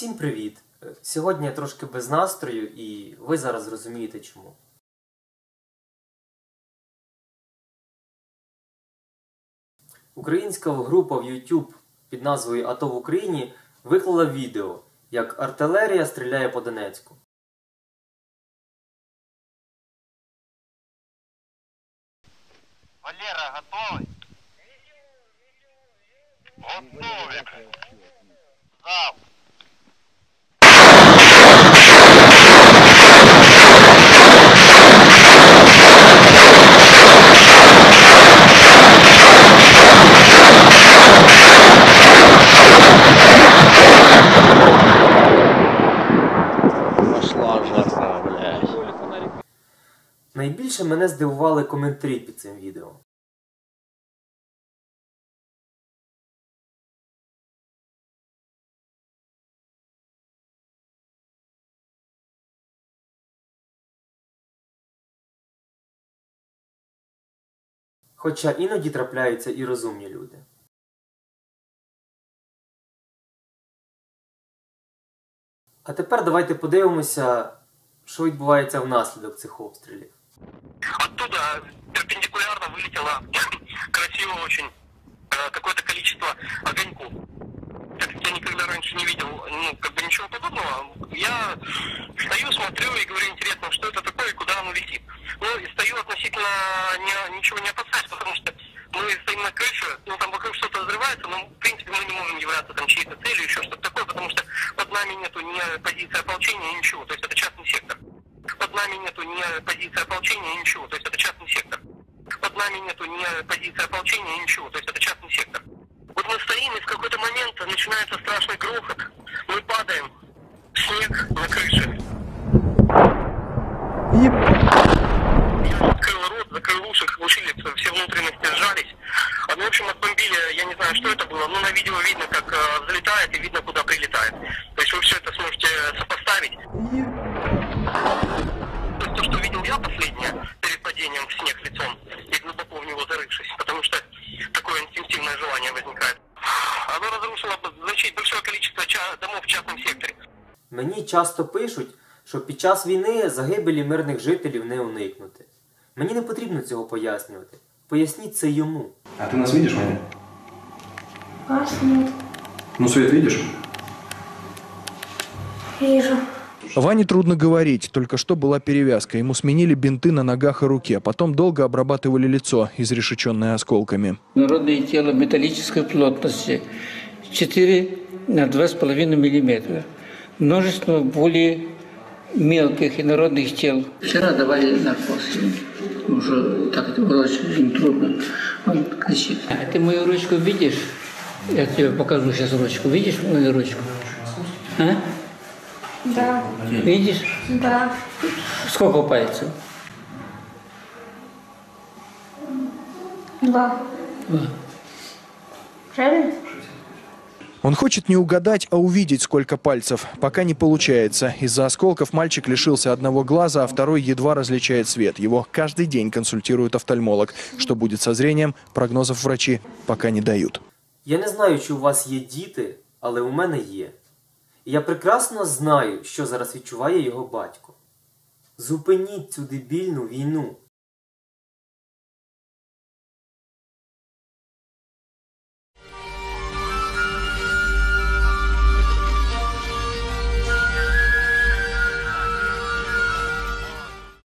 Всім привіт! Сьогодні я трошки без настрою, і ви зараз зрозумієте чому. Українська група в YouTube під назвою АТО в Україні виклала відео, як артилерія стріляє по Донецьку. Валера, готовий? Готові. Зав. Найбільше мене здивували коментарі під цим відео. Хоча іноді трапляються і розумні люди. А тепер давайте подивимося, що відбувається внаслідок цих обстрілів. Оттуда перпендикулярно вылетело красиво очень э, какое-то количество огоньков. Так как я никогда раньше не видел ну, как бы ничего подобного, я стою, смотрю и говорю, интересно, что это такое и куда оно летит. Ну, и стою относительно не- ничего не опасаюсь, потому что мы стоим на крыше, ну, там вокруг что-то взрывается, но, в принципе, мы не можем являться там чьей-то целью, еще что-то такое, потому что под нами нету ни позиции ополчения, ничего, то есть это. Под нами нету ни позиции ополчения, ничего, то есть это частный сектор. Под нами нету ни позиции ополчения, ничего, то есть это частный сектор. Вот мы стоим, и в какой-то момент начинается страшный грохот. Мы падаем. Снег на крыше. Я открыл рот, закрыл уши, глушили, все внутренности сжались. А, ну, в общем, отбомбили, я не знаю, что это было, но на видео видно, как э, часто пишуть, що під час війни загибелі мирних жителів не уникнути. Мені не потрібно цього пояснювати. Поясніть це йому. А ты нас видишь, Ваня? Вас нет. Ну, свет видишь? Вижу. Ване трудно говорить, только что была перевязка. Ему сменили бинты на ногах и руке. Потом долго обрабатывали лицо, изрешеченное осколками. Народное тело металлической плотности 4 на 2,5 мм. Множество более мелких инородных тел. Вчера давали наркоз. Уже так это было очень трудно. Он кричит. А ты мою ручку видишь? Я тебе покажу сейчас ручку. Видишь мою ручку? А? Да. Видишь? Да. Сколько пальцев? Два. Правильно? Он хочет не угадать, а увидеть, сколько пальцев. Пока не получается. Из-за осколков мальчик лишился одного глаза, а второй едва различает свет. Его каждый день консультирует офтальмолог. Что будет со зрением, прогнозов врачи пока не дают. Я не знаю, чи у вас є діти, але у мене є. І я прекрасно знаю, що зараз відчуває його батько. Зупиніть цю дебільну війну.